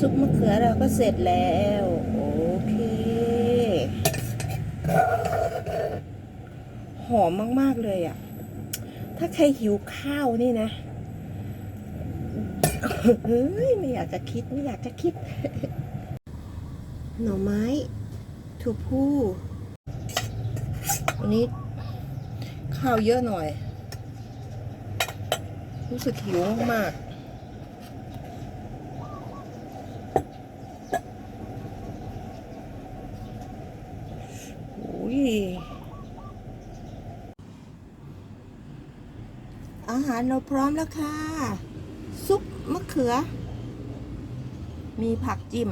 ซุปมะเขือเราก็เสร็จแล้ว โอเค หอมมาก ๆ เลยอะ่ะ ถ้าใครหิวข้าวนี่นะเฮ้ยไม่อยากจะคิดไม่อยากจะคิด หน่อไม้ถั่วพูวันนี้ข้าวเยอะหน่อย รู้สึกหิวมากๆ โอ้ย อาหารเราพร้อมแล้วค่ะ ซุปมะเขือ มีผักจิ้ม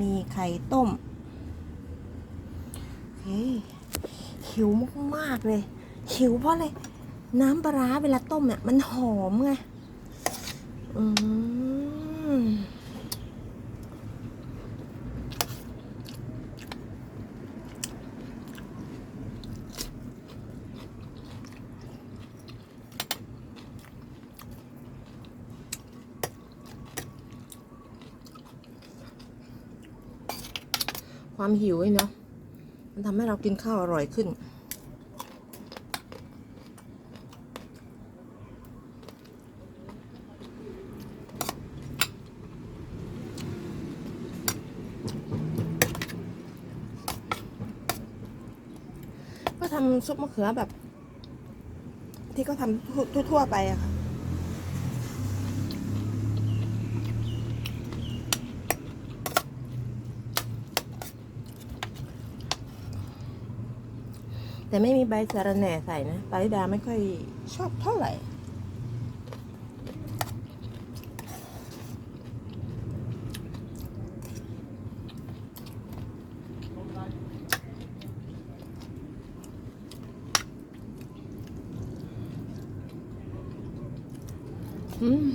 มีไข่ต้มเฮ้ยหิวมากๆเลย หิวเพราะเลยน้ำปลาร้าเวลาต้มเนี่ยมันหอมไง อืม ความหิวไอ้เนาะมันทำให้เรากินข้าวอร่อยขึ้น ก็ทำซุปมะเขือแบบ ที่เขาทำทั่วๆไปอะค่ะ ไม่มีใบสะระแหน่ใส่นะปาริดาไม่ค่อยชอบเท่าไหร่ อืม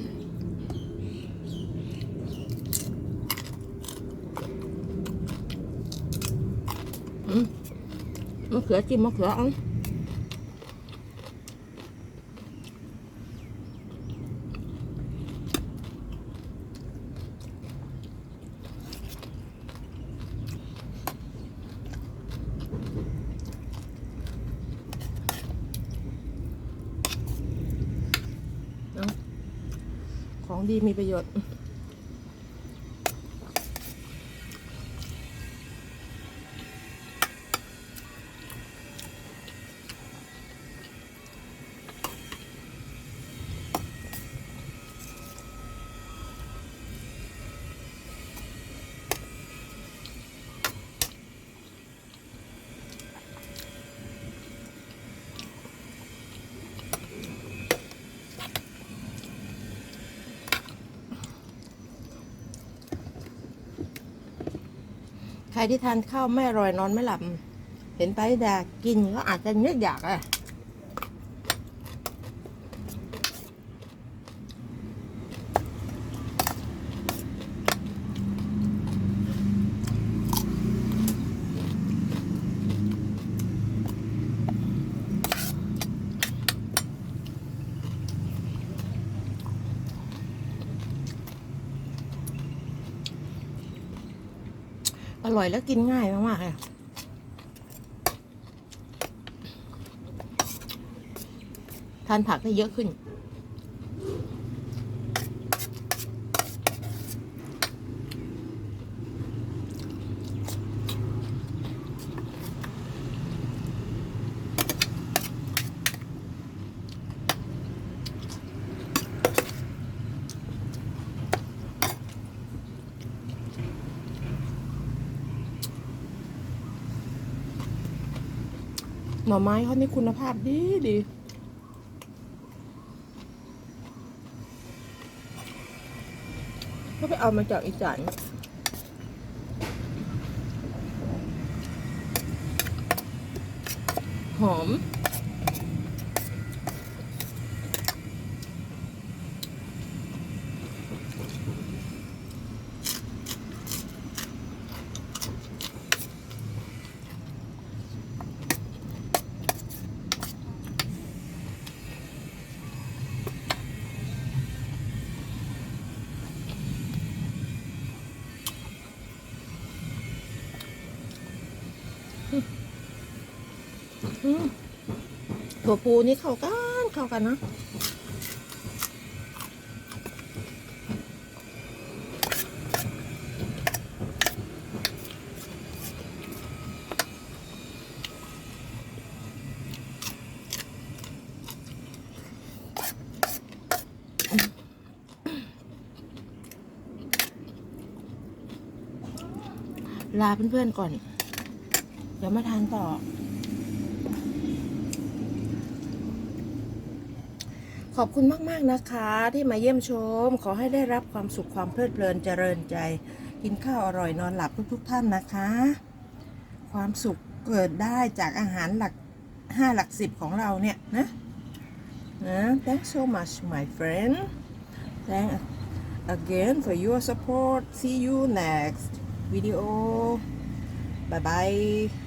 อืม มะเขือจิ้มมะเขือเอังเอาของดีมีประโยชน์ ใครที่ทานข้าวไม่อร่อยนอนไม่หลับ เห็นไปดากินก็อาจจะนึกอยากอะ อร่อยแล้วกินง่ายมากๆเลยทานผักได้เยอะขึ้น หน่อไม้เขานี่คุณภาพดีดีก็ไปเอามาจากอีสานหอม ถั่วพูนี่เข้ากันเข้ากันนะลาเพื่อนๆก่อน เดี๋ยวมาทานต่อ ขอบคุณมาก ๆ นะคะ ที่มาเยี่ยมชม ขอให้ได้รับความสุขความเพลิดเพลินเจริญใจ กินข้าวอร่อยนอนหลับทุก ๆ ท่านนะคะ ความสุขเกิดได้จากอาหารหลักห้าหลักสิบของเราเนี่ยนะนะ thanks so much my friend thank again for your support see you next video bye bye